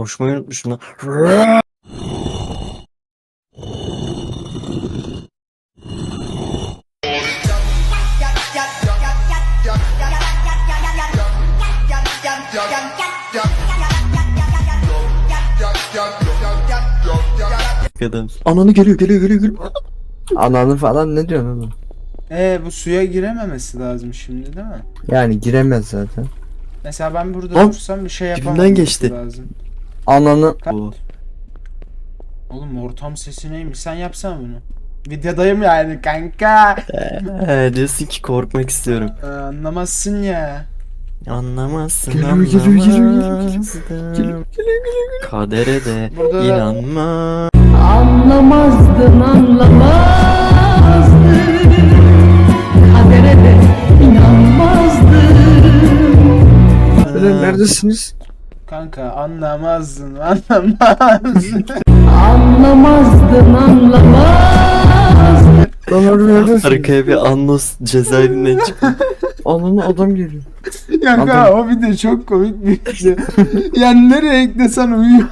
Koşmayı unutmuşum lan. Ananı geliyor geliyor geliyor geliyor. Ananı falan ne diyorsun oğlum? Ee bu suya girememesi lazım şimdi değil mi? Yani giremez zaten. Mesela ben burada Lan, dursam bir şey dibimden yapamam. geçti. Lazım. Ananı. Oğlum ortam sesi neymiş? Sen yapsana bunu. Videodayım yani kanka. Ee, diyorsun ki korkmak istiyorum. Ee, anlamazsın ya. Anlamazsın Geliyor, geliyor, geliyor, geliyor, geliyor. anlamazsın. Kadere de Burada da- inanma. Anlamazdın anlamazdın Kadere de inanmazdın neredesiniz? Kanka anlamazdın anlamazdın. Anlamazdın anlamazdın Lan neredesiniz? Arkaya bir Annos cezaevinden çıktı. Ananı adam geliyor. Kanka Adam- o video çok komik bir video. yani nereye eklesen uyuyor.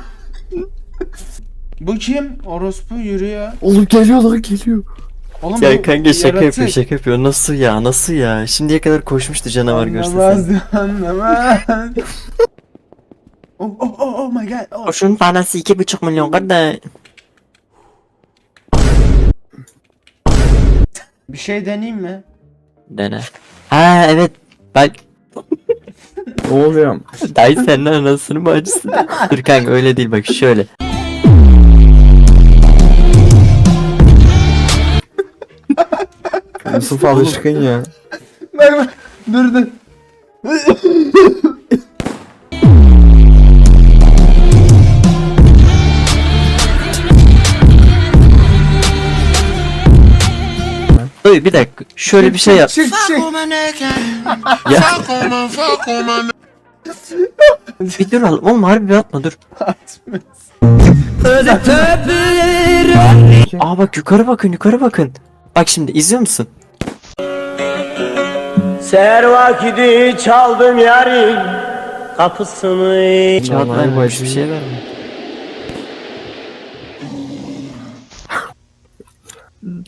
Bu kim? Orospu yürüyor. Oğlum geliyor lan geliyor. Oğlum Ya kanka şaka yaratık. yapıyor şaka yapıyor. Nasıl ya nasıl ya? Şimdiye kadar koşmuştu canavar görse sen. Anlamaz anlamaz. Oh, oh, oh, oh my god. Oh. Koşun parası iki buçuk milyon kardeş. Bir şey deneyeyim mi? Dene. Ha evet. Bak Ne oluyor? dayı senin anasını mı acısın? Dur kanka öyle değil bak şöyle. Yusuf alışkın ya. Bak bak. Dur dur. Dur bir dakika şöyle bir şey yap. Çık çık. Ya. bir dur oğlum oğlum harbi bir atma dur. Aa bak yukarı bakın yukarı bakın. Bak şimdi izliyor musun? Ser vakidi çaldım yarim kapısını bacım. bir şey verme.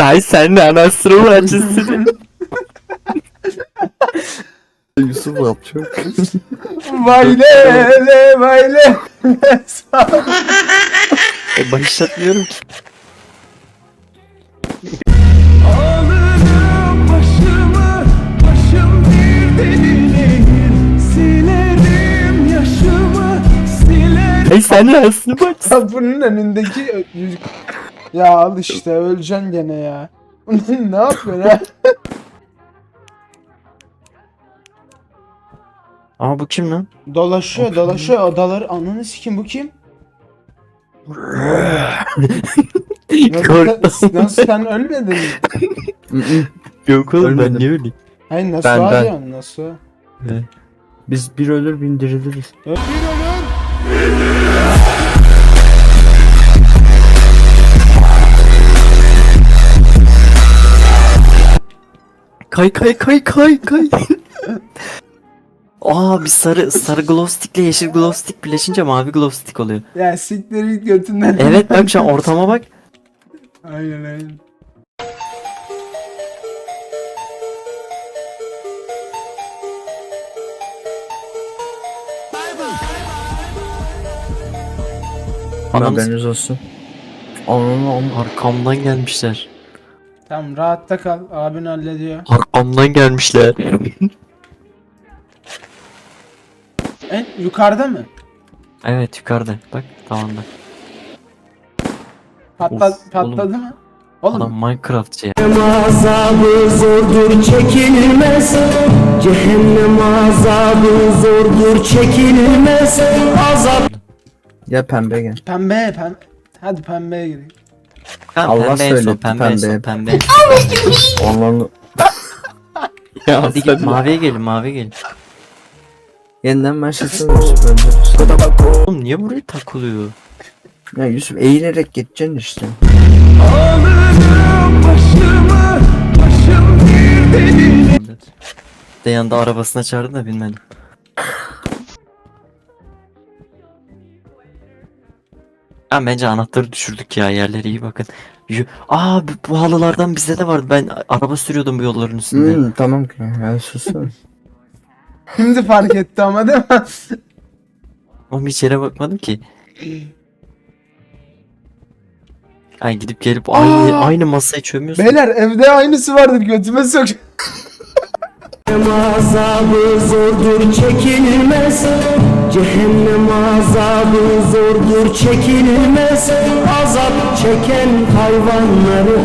Dayı sen de anasını mı acısın? Yusuf yapıyor. Vayle le vayle. E, Başlatmıyorum ki. Ey sen de mı acısın? Kapının önündeki. Ya al işte öleceksin gene ya. ne yapıyorsun ha? Aa bu kim lan? Dolaşıyor dolaşıyor odaları. Ananı sikim bu kim? Nasıl, Korktum. nasıl sen ölmedin mi? Yok oğlum ben Ölmedim. niye öleyim? Hayır nasıl Ben- ben. arıyorsun nasıl? Biz bir ölür bin diriliriz. Kay kay kay kay kay. Aa bir sarı sarı glow stick ile yeşil glow stick birleşince mavi glow stick oluyor. Ya siktir git götünden. Evet bak şu an ortama bak. Aynen aynen. Anamız Haberiniz olsun. Ananı ananı. arkamdan gelmişler. Tamam rahatta kal. Abin hallediyor. Arkamdan gelmişler. En yukarıda mı? Evet yukarıda bak tavanda. Patla, Of, patladı mı? Oğlum Adam Minecraftçı ya. azabı zordur çekilmez Cehennem azabı zordur çekilmez Azap Ya pembe gel. pembe pembe. Hadi pembeye gidelim. Ha, Allah pembe en son, söyledi, pembe en son, pembe. pembe. Ananı. Hadi gel maviye gelin maviye gelin. Yeniden başlasın Yusuf öldürürüz. Oğlum niye buraya takılıyor? Ya Yusuf eğilerek geçeceksin işte. De yanında arabasına çağırdı da bilmedim. Ha bence anahtarı düşürdük ya yerlere iyi bakın. Yü- Aa bu, bu halılardan bizde de vardı. Ben araba sürüyordum bu yolların üstünde. Hmm, tamam ki. Ya susun. Şimdi fark etti ama değil mi? Ama hiç yere bakmadım ki. Ay gidip gelip aynı Aa! aynı masaya çömüyorsun. Beyler evde aynısı vardır götüme sok. azabı zordur çekilmez Cehennem azabı zordur çekilmez. Azap çeken hayvanları